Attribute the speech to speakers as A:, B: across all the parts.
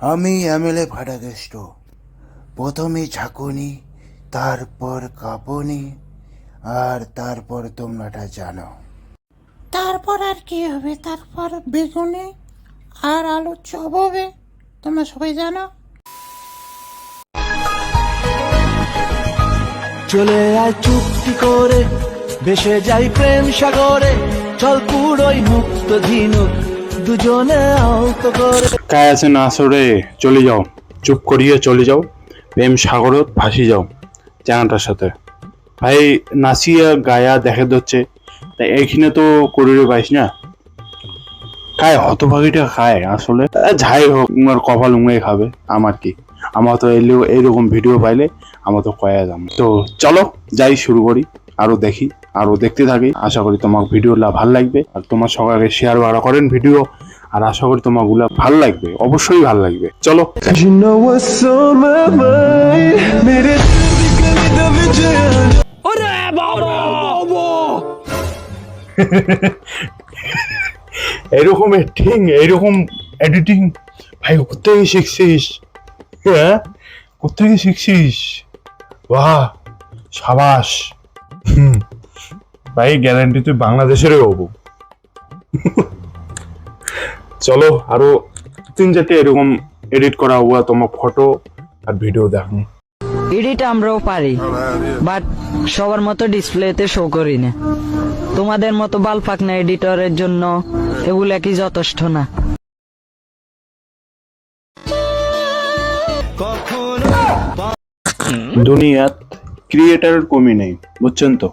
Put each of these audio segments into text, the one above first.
A: আমি এমএলএ ফাটাকেষ্ট প্রথমে ঝাঁকুনি তারপর কাঁপুনি আর তারপর তোমরাটা জানো।
B: তারপর আর কি হবে? তারপর বেগুনে আর আলু চপ হবে। তোমরা সবাই জানো?
C: চলে আয় চুক্তি করে ভেসে যাই প্রেম সাগরে চল পুরোই মুক্ত ঝিনুক দুজনে আহত করে।
D: কায় আছে না আসরে চলে যাও। চুপ করিয়ে চলে যাও। প্রেম সাগরত ভাসি যাও সাথে। ভাই গায়া দেখে তা করিরে পাইস না। খায়, হতভাগিটা খায় আসলে। যাই হোক উমার কপাল উমে খাবে, আমার কি? আমার তো এলে এইরকম ভিডিও পাইলে আমার তো কয়া যাম তো চলো, যাই শুরু করি। আরও দেখি আরও দেখতে থাকি। আশা করি তোমার ভিডিওগুলো ভালো লাগবে। আর তোমার সবাইকে শেয়ার ভাড়া করেন ভিডিও। আর আশা করি তোমারগুলা ভালো লাগবে অবশ্যই ভালো লাগবে। চলো। এরকম এডিটিং এরকম এডিটিং ভাই কোথেকে শিখছিস? হ্যাঁ? কোথেকে শিখছিস? বাহ সাবাস। ভাই গ্যারান্টি তুই বাংলাদেশেরই হব। চলো আরও তিন চারটে এরকম এডিট করা হব তোমার ফটো আর ভিডিও দেখুন
E: এডিট আমরাও পারি বাট সবার মতো ডিসপ্লেতে শো করি না তোমাদের মতো বালপাকনা এডিটরের জন্য এগুলা কি যথেষ্ট না?
D: দুনিয়াত ক্রিয়েটারের কমি নেই, বুঝছেন তো?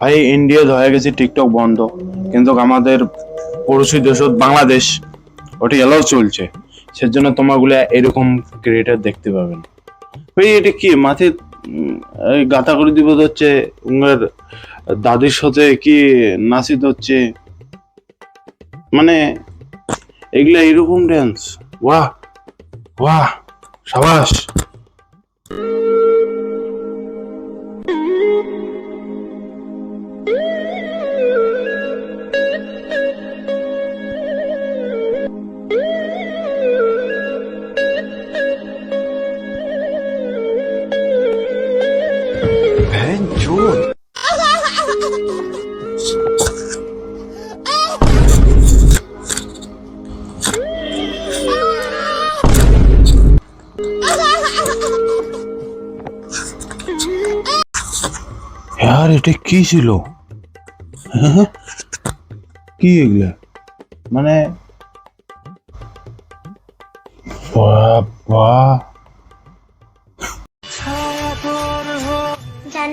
D: ভাই ইন্ডিয়া হয়ে গেছে টিকটক বন্ধ। কিন্তু আমাদের পড়োশি দেশ বাংলাদেশ। ওটি এলাও চলছে। সেজন্য তোমাগুলো এরকম ক্রিয়েটার দেখতে পাবেন। ভাই, এটা কি এই গাথা করে দিব হচ্ছে, উনার দাদির সাথে কি নাচিত হচ্ছে? মানে এগুলা এরকম ড্যান্স বাহ বাহ, সাবাস।
C: बहन चोद
D: यार এটা কি ছিল হ্যাঁ? কি এগুলা মানে বাবা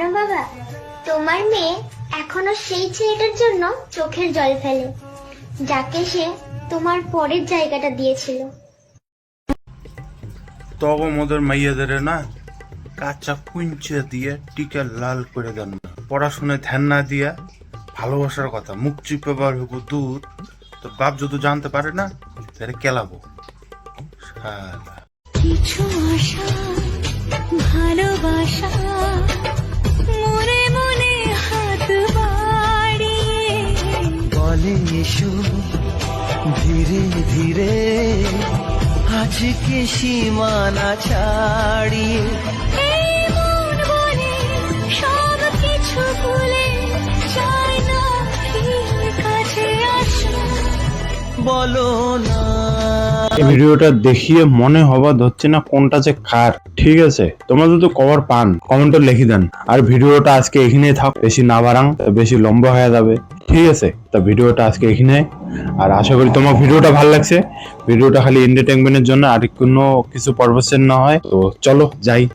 F: জানো বাবা? তোমার মেয়ে এখনও সেই ছেলেটার জন্য চোখের জল ফেলে যাকে সে তোমার পরের জায়গাটা দিয়েছিল।
A: তবে মোদের মাইয়াদের না কাঁচা কুঞ্চে দিয়ে টিকা লাল করে দেন না। পড়াশোনায় ধ্যান না দিয়া ভালোবাসার কথা মুখ চিপে বার হব দুধ। তো বাপ যদি জানতে পারে না তাহলে কেলাবো। শালা।
G: কিছু আশা ভালোবাসা
C: এসো ধীরে ধীরে আজকে সীমানা ছাড়িয়ে বলো না।
D: এই ভিডিওটা দেখিয়ে মনে হবা ধরছে না কোনটা যে কার। ঠিক আছে? তোমরা যদি কভার পান কমেন্টে লিখে দেন। আর ভিডিওটা আজকে এখানেই থাক, বেশি না বাড়াং, বেশি লম্বা হয়ে যাবে। ঠিক আছে? তা ভিডিওটা আজকে এখানে আর আশা করি তোমার ভিডিওটা ভালো লাগছে। ভিডিওটা খালি এন্টারটেনমেন্টের জন্য, আর কোনো কিছু পারপাসের না হয়। তো চলো, যাই।